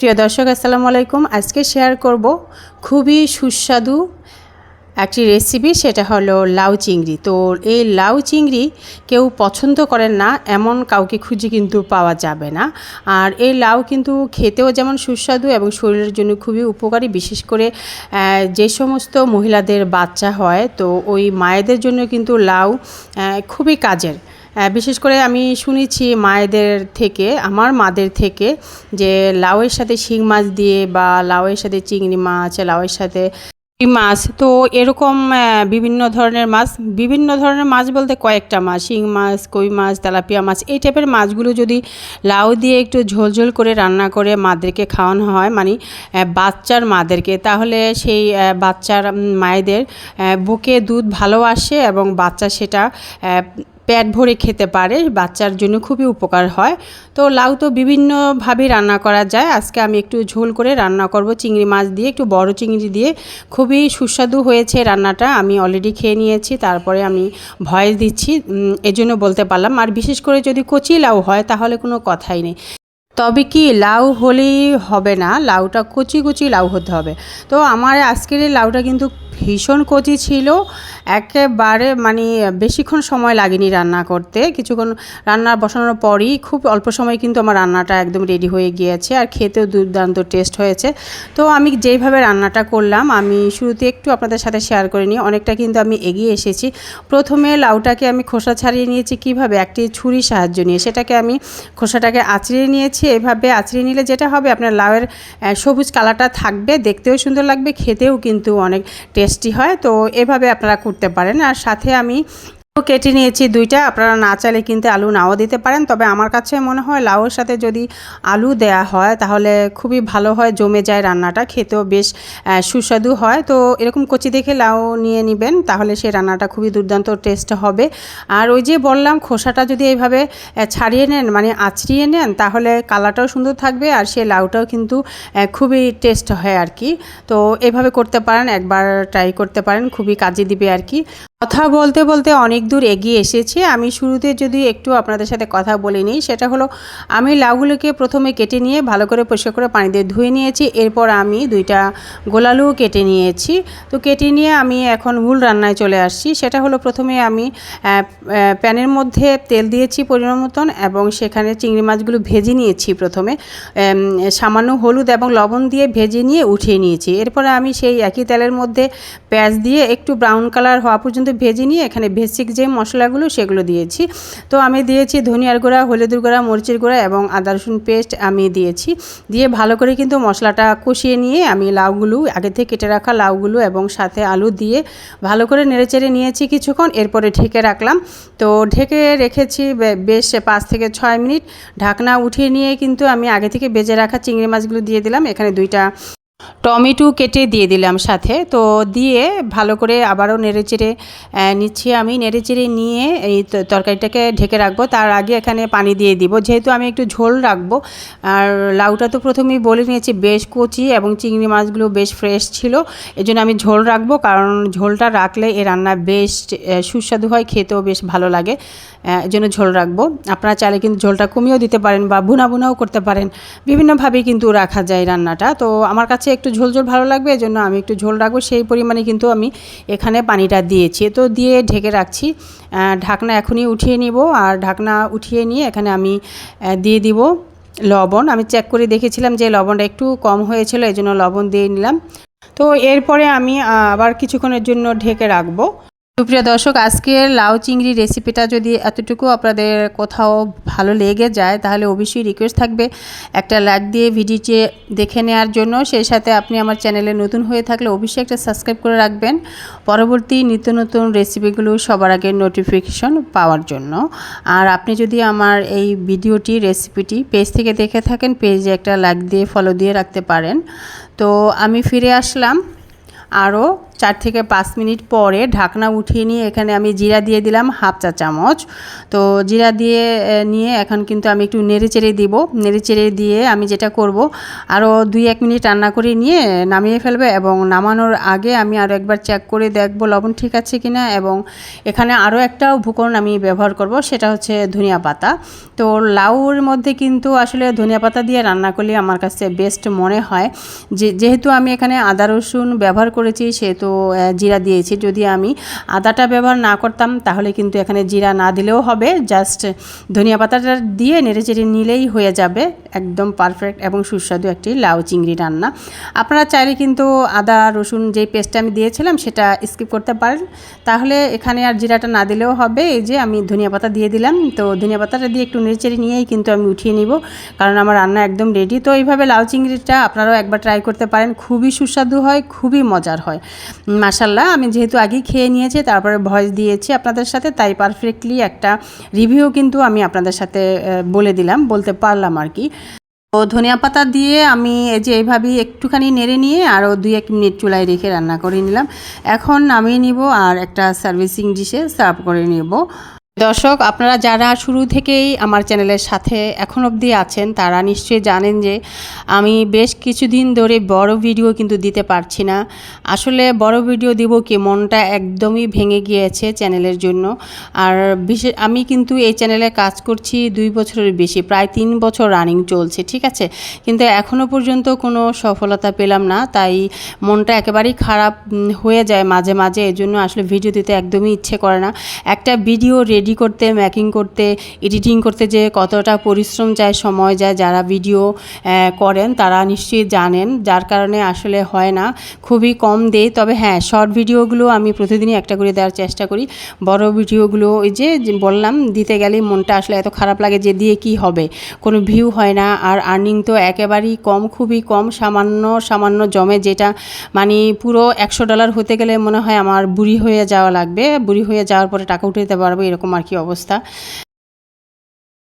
সুপ্রিয় দর্শক, আসসালামু আলাইকুম। আজকে শেয়ার করব খুবই সুস্বাদু একটি রেসিপি সেটা হলো লাউ চিংড়ি। তো এই লাউ চিংড়ি কেউ পছন্দ করেন না, এমন কাউকে খুঁজে কিন্তু পাওয়া যাবে না। আর এই লাউ কিন্তু খেতেও যেমন সুস্বাদু এবং শরীরের জন্য খুবই উপকারী, বিশেষ করে যে সমস্ত মহিলাদের বাচ্চা হয়, তো ওই মায়েদের জন্য কিন্তু লাউ খুবই কাজের। বিশেষ করে আমি শুনেছি মায়েদের থেকে, আমার মাদের থেকে, যে লাউয়ের সাথে শিং মাছ দিয়ে বা লাউয়ের সাথে চিংড়ি মাছ, লাউয়ের সাথে মাছ, তো এরকম বিভিন্ন ধরনের মাছ, বিভিন্ন ধরনের মাছ বলতে কয়েকটা মাছ, শিং মাছ, কই মাছ, তেলাপিয়া মাছ, এই টাইপের মাছগুলো যদি লাউ দিয়ে একটু ঝোল ঝোল করে রান্না করে মাদেরকে খাওয়ানো হয় মানে বাচ্চার মাদেরকে, তাহলে সেই বাচ্চার মায়েদের বুকে দুধ ভালো আসে এবং বাচ্চা সেটা পেট ভরে খেতে পারে, বাচ্চার জন্য খুবই উপকার হয়। তো লাউ তো বিভিন্নভাবে রান্না করা যায়। আজকে আমি একটু ঝোল করে রান্না করব। চিংড়ি মাছ দিয়ে, একটু বড় চিংড়ি দিয়ে। খুবই সুস্বাদু হয়েছে রান্নাটা। আমি অলরেডি খেয়ে নিয়েছি, তারপরে আমি ভয়েস দিচ্ছি। এজন্য বলতে পারলাম। আর বিশেষ করে যদি কচি লাউ হয়, তাহলে কোনো কথাই নেই। তবে কি লাউ হলেই হবে না? লাউটা কচি কচি লাউ হতে হবে। তো আমার আজকের এই লাউটা কিন্তু ভীষণ কচি ছিল। একেবারে মানে বেশিক্ষণ সময় লাগেনি রান্না করতে। কিছুক্ষণ রান্না বসানোর পরই খুব অল্প সময় কিন্তু আমার রান্নাটা একদম রেডি হয়ে গিয়েছে আর খেতেও দুর্দান্ত টেস্ট হয়েছে। তো আমি যেইভাবে রান্নাটা করলাম, আমি শুরুতে একটু আপনাদের সাথে শেয়ার করে নিই। অনেকটা কিন্তু আমি এগিয়ে এসেছি। প্রথমে লাউটাকে আমি খোসা ছাড়িয়ে নিয়েছি। কীভাবে? একটি ছুরি সাহায্য নিয়ে। সেটাকে আমি খোসাটাকে আঁচড়িয়ে নিয়েছি এভাবে আঁচড়িয়ে নিলে যেটা হবে, আপনার লাউয়ের সবুজ কালারটা থাকবে, দেখতেও সুন্দর লাগবে, খেতেও কিন্তু অনেক টেস্টি হয়। তো এভাবে আপনারা করতে পারেন। আর সাথে আমি কেটে নিয়েছি দুইটা। আপনারা না চাইলে কিন্তু আলু নাও দিতে পারেন। তবে আমার কাছে মনে হয় লাউয়ের সাথে যদি আলু দেয়া হয়, তাহলে খুবই ভালো হয়, জমে যায় রান্নাটা। খেতেও বেশ সুস্বাদু হয়। তো এরকম কচি দেখে লাউ নিয়ে নেবেন, তাহলে সেই রান্নাটা খুবই দুর্দান্ত টেস্ট হবে। আর ওই যে বললাম, খোসাটা যদি এইভাবে ছাড়িয়ে নেন মানে আঁচড়িয়ে নেন, তাহলে কালারটাও সুন্দর থাকবে আর সেই লাউটাও কিন্তু খুবই টেস্ট হয় আর কি। তো এভাবে করতে পারেন, একবার ট্রাই করতে পারেন, খুবই কাজে দিবে আর কি। কথা বলতে বলতে অনেক দূর এগিয়ে এসেছি। আমি শুরুতে যদি একটু আপনাদের সাথে কথা বলে নিই, সেটা হলো আমি লাউগুলোকে প্রথমে কেটে নিয়ে ভালো করে পরিষ্কার করে পানি দিয়ে ধুয়ে নিয়েছি। এরপর আমি দুইটা গোলালু কেটে নিয়েছি। তো কেটে নিয়ে আমি এখন মূল রান্নায় চলে আসছি। সেটা হলো প্রথমে আমি প্যানের মধ্যে তেল দিয়েছি পরিমাণ মতন এবং সেখানে চিংড়ি মাছগুলো ভেজে নিয়েছি প্রথমে। সামান্য হলুদ এবং লবণ দিয়ে ভেজে নিয়ে উঠিয়ে নিয়েছি। এরপরে আমি সেই একই তেলের মধ্যে পেঁয়াজ দিয়ে একটু ব্রাউন কালার হওয়া পর্যন্ত ভেজে নিয়ে এখানে বেসিক যে মশলাগুলো সেগুলো দিয়েছি। তো আমি দিয়েছি ধনিয়ার গুঁড়া, হলুদের গুঁড়া, মরিচের গুঁড়া এবং আদা রসুন পেস্ট আমি দিয়েছি। দিয়ে ভালো করে কিন্তু মশলাটা কষিয়ে নিয়ে আমি লাউগুলো, আগে থেকে কেটে রাখা লাউগুলো এবং সাথে আলু দিয়ে ভালো করে নেড়েচেড়ে নিয়েছি কিছুক্ষণ, এরপরে ঢেকে রাখলাম। তো ঢেকে রেখেছি বেশ পাঁচ থেকে ছয় মিনিট। ঢাকনা উঠিয়ে নিয়ে কিন্তু আমি আগে থেকে বেজে রাখা চিংড়ি মাছগুলো দিয়ে দিলাম। এখানে দুইটা টমেটো কেটে দিয়ে দিলাম সাথে। তো দিয়ে ভালো করে আবারও নেড়েচেড়ে আহ, নিচ্ছি আমি। নেড়ে নেড়েচেড়ে নিয়ে এই তরকারিটাকে ঢেকে রাখব। তার আগে এখানে পানি দিয়ে দিব। যেহেতু আমি একটু ঝোল রাখব আর লাউটা তো প্রথমেই বলে নিয়েছি বেশ কচি এবং চিংড়ি মাছগুলো বেশ ফ্রেশ ছিল। এই জন্য আমি ঝোল রাখব কারণ ঝোলটা রাখলে এ রান্না বেশ সুস্বাদু হয় খেতেও বেশ ভালো লাগে। আহ, এই জন্য ঝোল রাখব। আপনারা চাইলে কিন্তু ঝোলটা কমিয়েও দিতে পারেন বা ভুনা ভুনাও করতে পারেন। বিভিন্নভাবেই কিন্তু রাখা যায় রান্নাটা। তো আমার কাছে একটু ঝোল ঝোল ভালো লাগবে এই জন্য আমি একটু ঝোল রাখব। সেই পরিমাণে কিন্তু আমি এখানে পানিটা দিয়েছি। তো দিয়ে ঢেকে রাখছি। ঢাকনা এখনই উঠিয়ে নিব আর ঢাকনা উঠিয়ে নিয়ে এখানে আমি দিয়ে দিব লবণ। আমি চেক করে দেখেছিলাম যে লবণটা একটু কম হয়েছিল এই জন্য লবণ দিয়ে নিলাম। তো এরপরে আমি আবার কিছুক্ষণের জন্য ঢেকে রাখব। সুপ্রিয় দর্শক, আজকের লাউ চিংড়ি রেসিপিটা যদি এতটুকু আপনাদের কোথাও ভালো লেগে যায়, তাহলে অবশ্যই রিকোয়েস্ট থাকবে একটা লাইক দিয়ে ভিডিওটি দেখে নেওয়ার জন্য। সেই সাথে আপনি আমার চ্যানেলে নতুন হয়ে থাকলে অবশ্যই একটা সাবস্ক্রাইব করে রাখবেন। পরবর্তী নিত্য নতুন রেসিপিগুলো সবার আগে নোটিফিকেশন পাওয়ার জন্য। আর আপনি যদি আমার এই ভিডিওটি রেসিপিটি পেজ থেকে দেখে থাকেন পেজে একটা লাইক দিয়ে ফলো দিয়ে রাখতে পারেন। তো আমি ফিরে আসলাম আরও চার থেকে পাঁচ মিনিট পরে ঢাকনা উঠিয়ে নিয়ে এখানে আমি জিরা দিয়ে দিলাম হাফ চা চামচ। তো জিরা দিয়ে নিয়ে এখন কিন্তু আমি একটু নেড়ে চেড়ে দিব। নেড়ে চেড়ে দিয়ে আমি যেটা করব আরও দুই এক মিনিট রান্না করে নিয়ে নামিয়ে ফেলবে এবং নামানোর আগে আমি আরও একবার চেক করে দেখব লবণ ঠিক আছে কিনা এবং এখানে আরও একটা উপকরণ আমি ব্যবহার করব, সেটা হচ্ছে ধনিয়া পাতা। তো লাউর মধ্যে কিন্তু আসলে ধনিয়া পাতা দিয়ে রান্না করলে আমার কাছে বেস্ট মনে হয়। যে, যেহেতু আমি এখানে আদা রসুন ব্যবহার করেছি, সেহেতু জিরা দিয়েছি। যদি আমি আদাটা ব্যবহার না করতাম, তাহলে কিন্তু এখানে জিরা না দিলেও হবে। জাস্ট ধনিয়া পাতাটা দিয়ে নেড়ে চেড়ে নিলেই হয়ে যাবে। একদম পারফেক্ট এবং সুস্বাদু একটি লাউ চিংড়ি রান্না। আপনারা চাইলে কিন্তু আদা, রসুন যে পেস্টটা আমি দিয়েছিলাম, সেটা স্কিপ করতে পারেন। তাহলে এখানে আর জিরাটা না দিলেও হবে। এই যে আমি ধনিয়া পাতা দিয়ে দিলাম। তো ধনিয়া পাতাটা দিয়ে একটু নেড়েচেড়ে নিয়েই কিন্তু আমি উঠিয়ে নিব। কারণ আমার রান্না একদম রেডি তো এইভাবে লাউ চিংড়িটা আপনারাও একবার ট্রাই করতে পারেন। খুবই সুস্বাদু হয়, খুবই মজার হয়। মাসাল্লাহ আমি যেহেতু আগেই খেয়ে নিয়েছি, তারপরে ভয়েস দিয়েছি আপনাদের সাথে, তাই পারফেক্টলি একটা রিভিউ কিন্তু আমি আপনাদের সাথে বলে দিলাম, বলতে পারলাম আর কি। তো ধনিয়া পাতা দিয়ে আমি এই যে এইভাবেই একটুখানি নেড়ে নিয়ে আরও দুই এক মিনিট চুলায় রেখে রান্না করে নিলাম। এখন নামিয়ে নিব আর একটা সার্ভিসিং ডিশে সার্ভ করে নেব। দর্শক, আপনারা যারা শুরু থেকেই আমার চ্যানেলের সাথে এখন অবধি আছেন, তারা নিশ্চয়ই জানেন যে আমি বেশ কিছুদিন ধরে বড় ভিডিও কিন্তু দিতে পারছি না। আসলে বড় ভিডিও দিব কি, মনটা একদমই ভেঙে গিয়েছে চ্যানেলের জন্য। আর বিশেষ আমি কিন্তু এই চ্যানেলে কাজ করছি দুই বছরের বেশি, প্রায় তিন বছর রানিং চলছে, ঠিক আছে? কিন্তু এখনও পর্যন্ত কোনো সফলতা পেলাম না, তাই মনটা একেবারেই খারাপ হয়ে যায় মাঝে মাঝে। এজন্য আসলে ভিডিও দিতে একদমই ইচ্ছে করে না। একটা ভিডিও রেডি করতে ম্যাকিং করতে এডিটিং করতে যে কতটা পরিশ্রম যায়, সময় যায় যারা ভিডিও করেন তারা নিশ্চয়ই জানেন। যার কারণে আসলে হয় না, খুবই কম দেই তবে হ্যাঁ শর্ট ভিডিওগুলো আমি প্রতিদিনই একটা করে দেওয়ার চেষ্টা করি। বড় ভিডিওগুলো ওই যে বললাম, দিতে গেলেই মনটা আসলে এত খারাপ লাগে যে দিয়ে কি হবে? কোনো ভিউ হয় না। আর আর্নিং তো একেবারেই কম, খুবই কম। সামান্য সামান্য জমে যেটা মানে পুরো একশো ডলার হতে গেলে মনে হয় আমার বুড়ি হয়ে যাওয়া লাগবে। বুড়ি হয়ে যাওয়ার পরে টাকা উঠে দিতে পারব, এরকম আর কি অবস্থা।